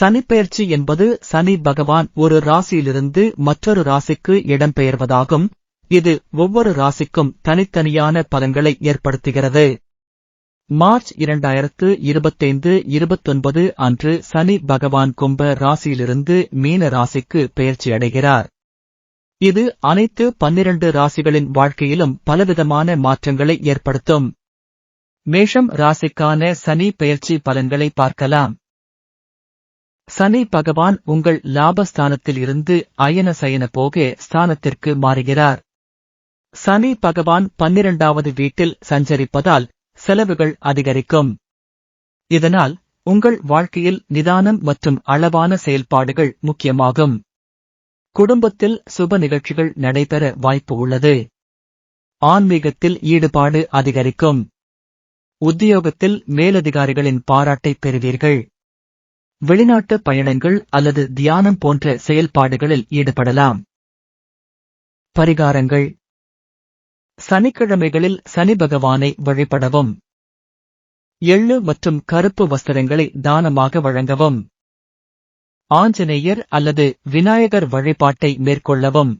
சனிப்பெயர்ச்சி என்பது சனி பகவான் ஒரு ராசியிலிருந்து மற்றொரு ராசிக்கு இடம்பெயர்வதாகும். இது ஒவ்வொரு ராசிக்கும் தனித்தனியான பலன்களை ஏற்படுத்துகிறது. மார்ச் இரண்டாயிரத்து இருபத்தைந்து இருபத்தொன்பது அன்று சனி பகவான் கும்ப ராசியிலிருந்து மீன ராசிக்கு பெயர்ச்சியடைகிறார் இது அனைத்து பன்னிரண்டு ராசிகளின் வாழ்க்கையிலும் பலவிதமான மாற்றங்களை ஏற்படுத்தும். மேஷம் ராசிக்கான சனி பெயர்ச்சி பலன்களை பார்க்கலாம். சனி பகவான் உங்கள் லாபஸ்தானத்தில் இருந்து அயன சயன போக ஸ்தானத்திற்கு மாறுகிறார். சனி பகவான் பன்னிரண்டாவது வீட்டில் சஞ்சரிப்பதால் செலவுகள் அதிகரிக்கும். இதனால் உங்கள் வாழ்க்கையில் நிதானம் மற்றும் அளவான செயல்பாடுகள் முக்கியமாகும். குடும்பத்தில் சுப நிகழ்ச்சிகள் நடைபெற வாய்ப்பு உள்ளது. ஆன்மீகத்தில் ஈடுபாடு அதிகரிக்கும். உத்தியோகத்தில் மேலதிகாரிகளின் பாராட்டை பெறுவீர்கள். வெளிநாட்டு பயணங்கள் அல்லது தியானம் போன்ற செயல்பாடுகளில் ஈடுபடலாம். பரிகாரங்கள். சனிக்கிழமைகளில் சனி பகவானை வழிபடவும். எள்ளு மற்றும் கருப்பு வஸ்திரங்களை தானமாக வழங்கவும். ஆஞ்சநேயர் அல்லது விநாயகர் வழிபாட்டை மேற்கொள்ளவும்.